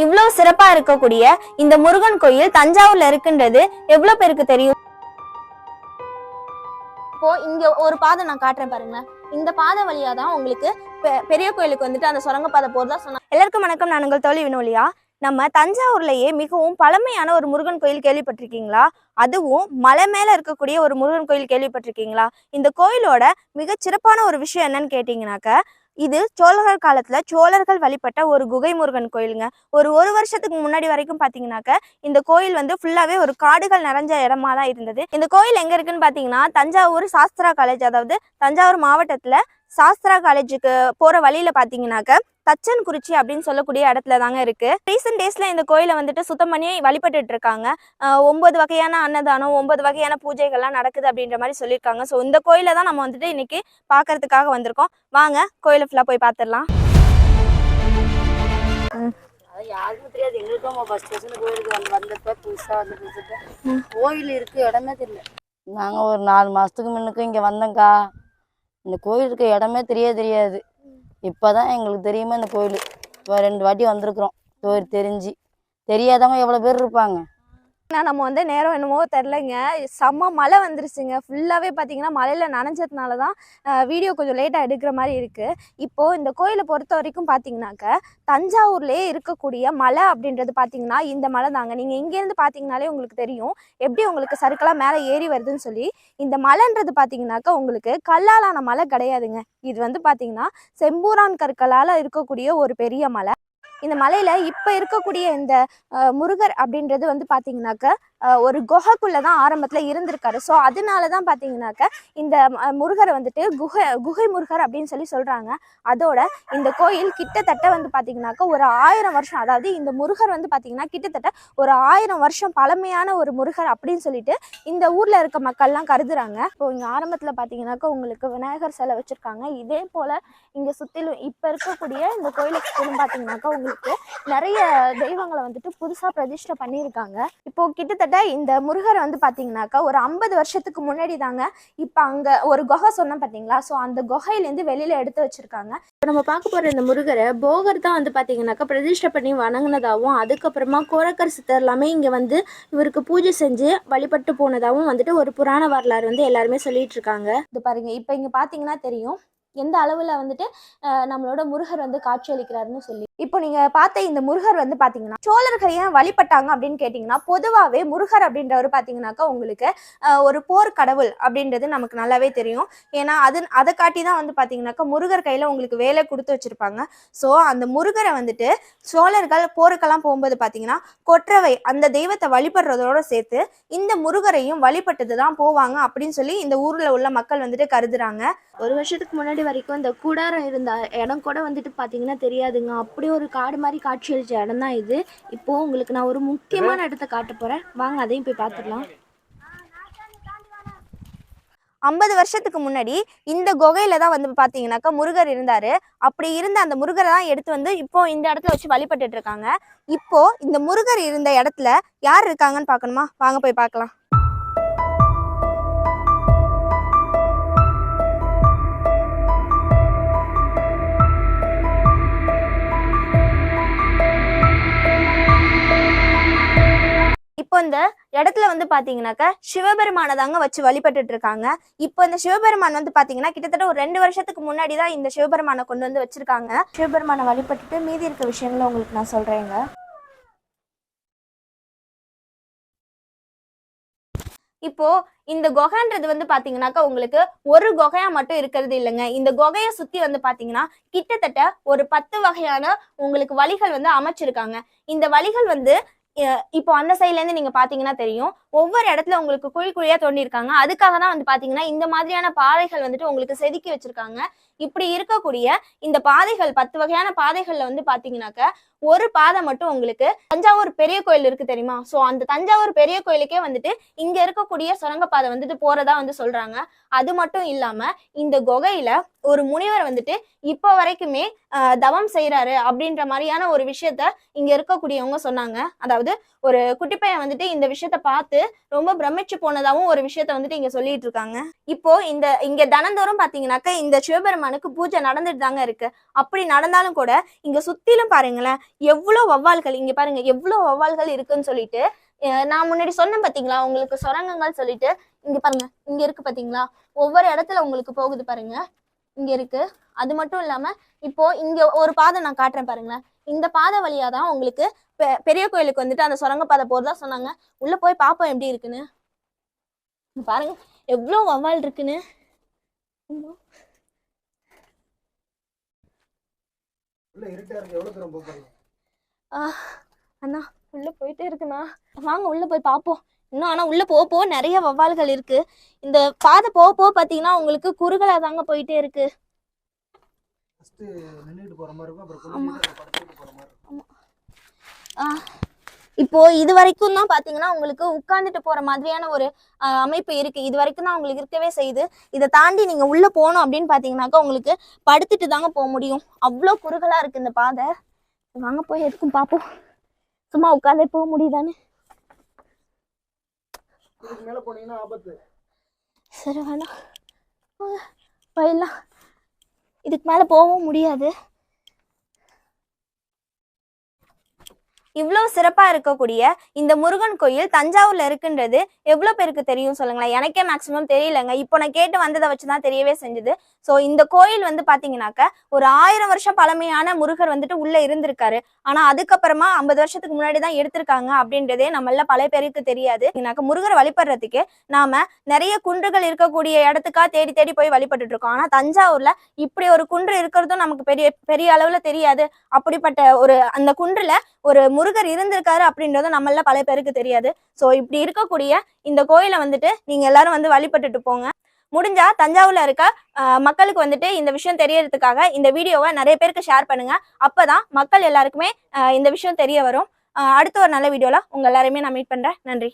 இவ்வளவு சிறப்பா இருக்கக்கூடிய இந்த முருகன் கோயில் தஞ்சாவூர்ல இருக்குன்றது எவ்வளவு பேருக்கு தெரியும்? இப்போ இங்க ஒரு பாதை நான் காட்டுறேன் பாருங்க. இந்த பாதை வழியா தான் உங்களுக்கு பெரிய கோயிலுக்கு வந்துட்டு அந்த சுரங்கப்பாதை போறதா சொன்னாங்க எல்லாருக்கும் வணக்கம். நான் உங்கள் தோழி வினோலியா. நம்ம தஞ்சாவூர்லயே மிகவும் பழமையான ஒரு முருகன் கோயில் கேள்விப்பட்டிருக்கீங்களா? அதுவும் மலை மேல இருக்கக்கூடிய ஒரு முருகன் கோயில் கேள்விப்பட்டிருக்கீங்களா? இந்த கோயிலோட மிகச் சிறப்பான ஒரு விஷயம் என்னன்னு கேட்டீங்கன்னாக்க இது சோழர்கள் காலத்துல சோழர்கள் வழிபட்ட ஒரு குகை முருகன் கோயிலுங்க. ஒரு ஒரு வருஷத்துக்கு முன்னாடி வரைக்கும் பாத்தீங்கன்னாக்க இந்த கோயில் வந்து ஃபுல்லாவே ஒரு காடுகள் நிறைஞ்ச இடமா தான் இருந்தது. இந்த கோயில் எங்க இருக்குன்னு பாத்தீங்கன்னா தஞ்சாவூர் சாஸ்திரா காலேஜ் அதாவது தஞ்சாவூர் மாவட்டத்துல சாஸ்திரா காலேஜுக்கு போற வழியில பாத்தீங்கன்னாக்க தச்சன் குறிச்சி அப்படின்னு சொல்லக்கூடிய இடத்துல தாங்க இருக்கு. ரீசெண்ட் டேஸ்ல இந்த கோயிலை வந்துட்டு சுத்தம் பண்ணி வழிபட்டுட்டு இருக்காங்க. ஒன்பது வகையான அன்னதானம் ஒன்பது வகையான பூஜைகள்லாம் நடக்குது அப்படின்ற மாதிரி சொல்லியிருக்காங்க. ஸோ இந்த கோயிலை தான் நம்ம வந்துட்டு இன்னைக்கு பார்க்கறதுக்காக வந்திருக்கோம். வாங்க கோயிலை ஃபுல்லாக போய் பார்த்துடலாம் அது யாருக்கும் தெரியாது. எங்களுக்கும் ஃபர்ஸ்ட் ஃபர்ஸ்ட் கோயிலுக்கு வந்து வந்தப்ப புதுசாக வந்து புதுசப்ப கோயில் இருக்கு இடமே தெரியல. நாங்கள் ஒரு நாலு மாதத்துக்கு முன்னுக்கு இங்கே வந்தோங்க்கா இந்த கோயில் இருக்க இடமே தெரிய தெரியாது. இப்போ தான் எங்களுக்கு தெரியுமா இந்த கோயில் இப்போ ரெண்டு வாட்டி வந்திருக்குறோம். கோயில் தெரிஞ்சு. தெரியாதவங்க எவ்வளோ பேர் இருப்பாங்க? ஏன்னா நம்ம வந்து நேரம் என்னமோ தெரிலங்க செம்ம மழை வந்துருச்சுங்க. ஃபுல்லாகவே பார்த்தீங்கன்னா மழையில் நனைஞ்சதுனால தான் வீடியோ கொஞ்சம் லேட்டாக எடுக்கிற மாதிரி இருக்குது இப்போது இந்த கோயிலை பொறுத்த வரைக்கும் பார்த்தீங்கன்னாக்க தஞ்சாவூர்லேயே இருக்கக்கூடிய மலை அப்படின்றது பார்த்தீங்கன்னா இந்த மலை தாங்க. நீங்கள் இங்கேருந்து பார்த்தீங்கனாலே உங்களுக்கு தெரியும் எப்படி உங்களுக்கு சருக்கெல்லாம் மேலே ஏறி வருதுன்னு சொல்லி இந்த மலைன்றது பார்த்தீங்கன்னாக்கா உங்களுக்கு கல்லாலான மலை கிடையாதுங்க. இது வந்து பார்த்தீங்கன்னா செம்பூரான் கற்களால் இருக்கக்கூடிய ஒரு பெரிய மலை. இந்த மலையில இப்போ இருக்கக்கூடிய இந்த முருகர் அப்படின்றது வந்து பார்த்தீங்கன்னாக்க ஒரு குகைக்குள்ளே தான் ஆரம்பத்தில் இருந்திருக்காரு. ஸோ அதனால தான் பார்த்தீங்கன்னாக்க இந்த முருகர் முருகரை வந்துட்டு குகை குகை முருகர் அப்படின்னு சொல்லி சொல்கிறாங்க அதோட இந்த கோயில் கிட்டத்தட்ட வந்து பார்த்தீங்கன்னாக்க ஒரு ஆயிரம் வருஷம் அதாவது இந்த முருகர் வந்து பார்த்தீங்கன்னா கிட்டத்தட்ட ஒரு ஆயிரம் வருஷம் பழமையான ஒரு முருகர் அப்படின்னு சொல்லிட்டு இந்த ஊரில் இருக்க மக்கள்லாம் கருதுறாங்க. இப்போ இங்கே ஆரம்பத்தில் பார்த்தீங்கன்னாக்கா உங்களுக்கு விநாயகர் சிலை வச்சுருக்காங்க. இதே போல் இங்கே சுற்றிலும் இப்போ இருக்கக்கூடிய இந்த கோயிலுக்கு சுற்றிலும் பார்த்தீங்கன்னாக்கா உங்களுக்கு நிறைய தெய்வங்களை வந்துட்டு புதுசாக பிரதிஷ்டை பண்ணியிருக்காங்க. இப்போ கிட்டத்தட்ட இந்த முருகர் வந்து பார்த்தீங்கன்னாக்கா ஒரு ஐம்பது வருஷத்துக்கு முன்னாடி தாங்க இப்போ அங்கே ஒரு குகை சொன்னேன் பார்த்தீங்களா ஸோ அந்த குகையிலேருந்து வெளியில் எடுத்து வச்சுருக்காங்க. இப்போ நம்ம பார்க்க போகிற இந்த முருகரை போகர் தான் வந்து பார்த்தீங்கன்னாக்கா பிரதிஷ்டை பண்ணி வணங்கினதாகவும் அதுக்கப்புறமா கோரக்கர் சித்தர் எல்லாமே இங்கே வந்து இவருக்கு பூஜை செஞ்சு வழிபட்டு போனதாகவும் வந்துட்டு ஒரு புராண வரலாறு வந்து எல்லாருமே சொல்லிட்டு இருக்காங்க. இது பாருங்க இப்போ இங்கே பார்த்தீங்கன்னா தெரியும். எந்த அளவில் வந்துட்டு நம்மளோட முருகர் வந்து காட்சியளிக்கிறாருன்னு சொல்லி. இப்போ நீங்க பார்த்த இந்த முருகர் வந்து பாத்தீங்கன்னா சோழர்கள் ஏன் வழிபட்டாங்க அப்படின்னு கேட்டிங்கன்னா பொதுவாகவே முருகர் அப்படின்றவர் பார்த்தீங்கன்னாக்கா உங்களுக்கு அஹ், ஒரு போர் கடவுள் அப்படின்றது நமக்கு நல்லாவே தெரியும். ஏன்னா அது அதை காட்டி தான் வந்து பார்த்தீங்கன்னாக்கா முருகர் கையில் உங்களுக்கு வேலை கொடுத்து வச்சிருப்பாங்க. ஸோ அந்த முருகரை வந்துட்டு சோழர்கள் போருக்கெல்லாம் போகும்போது பார்த்தீங்கன்னா கொற்றவை அந்த தெய்வத்தை வழிபடுறதோட சேர்த்து இந்த முருகரையும் வழிபட்டது தான் போவாங்க அப்படின்னு சொல்லி இந்த ஊரில் உள்ள மக்கள் வந்துட்டு கருதுறாங்க. ஒரு வருஷத்துக்கு முன்னாடி வரைக்கும் இந்த கூடாரம் இருந்த இடம் கூட வந்துட்டு பார்த்தீங்கன்னா தெரியாதுங்க. அப்படி ஒரு காடு மாதிரி காட்சியளிச்ச இடம் தான் இது. இப்போ உங்களுக்கு நான் ஒரு முக்கியமான இடத்த காட்ட போறேன். வாங்க அதையும் போய் பார்த்துடலாம் ஐம்பது வருஷத்துக்கு முன்னாடி இந்த குகையில தான் வந்து பாத்தீங்கன்னாக்கா முருகர் இருந்தாரு. அப்படி இருந்த அந்த முருகரை தான் எடுத்து வந்து இப்போ இந்த இடத்துல வச்சு வழிபட்டுட்டு இருக்காங்க. இப்போ இந்த முருகர் இருந்த இடத்துல யார் இருக்காங்கன்னு பார்க்கணுமா? வாங்க போய் பார்க்கலாம். இப்போ இந்த இடத்துல வந்து பாத்தீங்கன்னாக்கா சிவபெருமானை தாங்க வச்சு வழிபட்டுட்டு இருக்காங்க இப்போ இந்த சிவபெருமான் வந்து பாத்தீங்கன்னா கிட்டத்தட்ட ஒரு ரெண்டு வருஷத்துக்கு முன்னாடி தான் இந்த சிவபெருமானை கொண்டு வந்து வச்சிருக்காங்க. சிவபெருமானை வழிபட்டுட்டு மீதி இருக்க விஷயங்களை உங்களுக்கு நான் சொல்றேங்க. இப்போ இந்த குகைன்றது வந்து பாத்தீங்கன்னாக்கா உங்களுக்கு ஒரு குகையா மட்டும் இருக்கிறது இல்லைங்க. இந்த குகையை சுத்தி வந்து பாத்தீங்கன்னா கிட்டத்தட்ட ஒரு பத்து வகையான உங்களுக்கு வழிகள் வந்து அமைச்சிருக்காங்க. இந்த வழிகள் வந்து இப்போ அந்த சைட்லேருந்து இருந்து பார்த்தீங்கன்னா தெரியும். ஒவ்வொரு இடத்துல உங்களுக்கு குழி குழியா தோண்டியிருக்காங்க. அதுக்காக தான் வந்து பார்த்தீங்கன்னா இந்த மாதிரியான பாதைகள் வந்துட்டு உங்களுக்கு செதுக்கி வச்சிருக்காங்க. இப்படி இருக்கக்கூடிய இந்த பாதைகள் பத்து வகையான பாதைகளில் வந்து பார்த்தீங்கன்னாக்க ஒரு பாதை மட்டும் உங்களுக்கு தஞ்சாவூர் பெரிய கோயில் இருக்கு தெரியுமா? சோ அந்த தஞ்சாவூர் பெரிய கோயிலுக்கே வந்துட்டு இங்க இருக்கக்கூடிய சுரங்கப்பாதை வந்துட்டு போறதா வந்து சொல்றாங்க. அது மட்டும் இல்லாம இந்த குகையில ஒரு முனிவர் வந்துட்டு இப்போ வரைக்குமே தவம் செய்யறாரு அப்படின்ற மாதிரியான ஒரு விஷயத்த இங்க இருக்கக்கூடியவங்க சொன்னாங்க. அதாவது ஒரு குட்டி பையன் வந்துட்டு இந்த விஷயத்த பார்த்து ரொம்ப பிரமிச்சு போனதாவும் ஒரு விஷயத்த வந்துட்டு இங்க சொல்லிட்டு இருக்காங்க. இப்போ இந்த இங்க தினந்தோறும் பாத்தீங்கன்னாக்க இந்த சிவபெருமானுக்கு பூஜை நடந்துட்டு தாங்க இருக்கு. அப்படி நடந்தாலும் கூட இங்க சுத்திலும் பாருங்களேன் எவ்வளோ வவ்வால்கள் இங்கே பாருங்க எவ்வளோ வவ்வால்கள் இருக்குன்னு சொல்லிட்டு நான் முன்னாடி சொன்னேன் பார்த்தீங்களா உங்களுக்கு சுரங்கங்கள் சொல்லிட்டு இங்கே பாருங்க இங்கே இருக்கு பார்த்தீங்களா ஒவ்வொரு இடத்துல உங்களுக்கு போகுது பாருங்க இங்கே இருக்கு. அது மட்டும் இல்லாமல் இப்போ இங்கே ஒரு பாதை நான் காட்டுறேன் பாருங்களேன் இந்த பாதை வழியாக தான் உங்களுக்கு பெ- பெரிய கோயிலுக்கு வந்துட்டு அந்த சுரங்க பாதை போகிறதா சொன்னாங்க. உள்ளே போய் பார்ப்போம் எப்படி இருக்குன்னு. பாருங்க எவ்வளோ வவ்வால் இருக்குன்னு. உள்ள இருட்டா இருக்கு எவ்வளவு தூரம் போக அண்ணா உள்ள போயிட்டே இருக்குண்ணா. வாங்க உள்ள போய் பார்ப்போம் இன்னும் ஆனா உள்ள போக போக நிறைய வவ்வால்கள் இருக்கு. இந்த பாதை போக போக பாத்தீங்கன்னா உங்களுக்கு குறுகலா தாங்க போயிட்டே இருக்கு. இப்போ இது வரைக்கும் தான் பாத்தீங்கன்னா உங்களுக்கு உட்கார்ந்துட்டு போற மாதிரியான ஒரு அமைப்பு இருக்கு. இது வரைக்கும் தான் உங்களுக்கு இருக்கவே செய்யுது. இதை தாண்டி நீங்க உள்ள போகணும் அப்படின்னு பாத்தீங்கன்னாக்கா உங்களுக்கு படுத்துட்டு தாங்க போக முடியும். அவ்வளோ குறுகலா இருக்கு இந்த பாதை. வாங்க போய் எதுக்கும் பார்ப்போம் சும்மா உட்காந்தே போக ஆபத்து. சரி வேணாம். போயிடலாம். இதுக்கு மேலே போகவும் முடியாது. இவ்வளோ சிறப்பாக இருக்கக்கூடிய இந்த முருகன் கோயில் தஞ்சாவூர்ல இருக்குன்றது எவ்வளோ பேருக்கு தெரியும் சொல்லுங்களேன்? எனக்கே மேக்ஸிமம் தெரியலங்க. இப்போ நான் கேட்டு வந்ததை வச்சு தான் தெரியவே செஞ்சுது. ஸோ இந்த கோயில் வந்து பார்த்தீங்கன்னாக்க ஒரு ஆயிரம் வருஷம் பழமையான முருகர் வந்துட்டு உள்ளே இருந்திருக்காரு. ஆனால் அதுக்கப்புறமா ஐம்பது வருஷத்துக்கு முன்னாடி தான் எடுத்திருக்காங்க அப்படின்றதே நம்மள பல பேருக்கு தெரியாது. முருகர் முருகரை வழிபடுறதுக்கு நாம நிறைய குன்றுகள் இருக்கக்கூடிய இடத்துக்கா தேடி தேடி போய் வழிபட்டுட்டு இருக்கோம் ஆனா தஞ்சாவூர்ல இப்படி ஒரு குன்று இருக்கிறதும் நமக்கு பெரிய பெரிய அளவுல தெரியாது. அப்படிப்பட்ட ஒரு அந்த குன்றுல ஒரு முருகர் இருந்திருக்காரு அப்படின்றது நம்மள பல பேருக்கு தெரியாது. ஸோ இப்படி இருக்கக்கூடிய இந்த கோயிலை வந்துட்டு நீங்க எல்லாரும் வந்து வழிபட்டுட்டு போங்க. முடிஞ்சா தஞ்சாவூர்ல இருக்க மக்களுக்கு வந்துட்டு இந்த விஷயம் தெரியறதுக்காக இந்த வீடியோவை நிறைய பேருக்கு ஷேர் பண்ணுங்க. அப்பதான் மக்கள் எல்லாருக்குமே இந்த விஷயம் தெரிய வரும். அடுத்த ஒரு நல்ல வீடியோல உங்க எல்லாருமே நான் மீட் பண்றேன். நன்றி.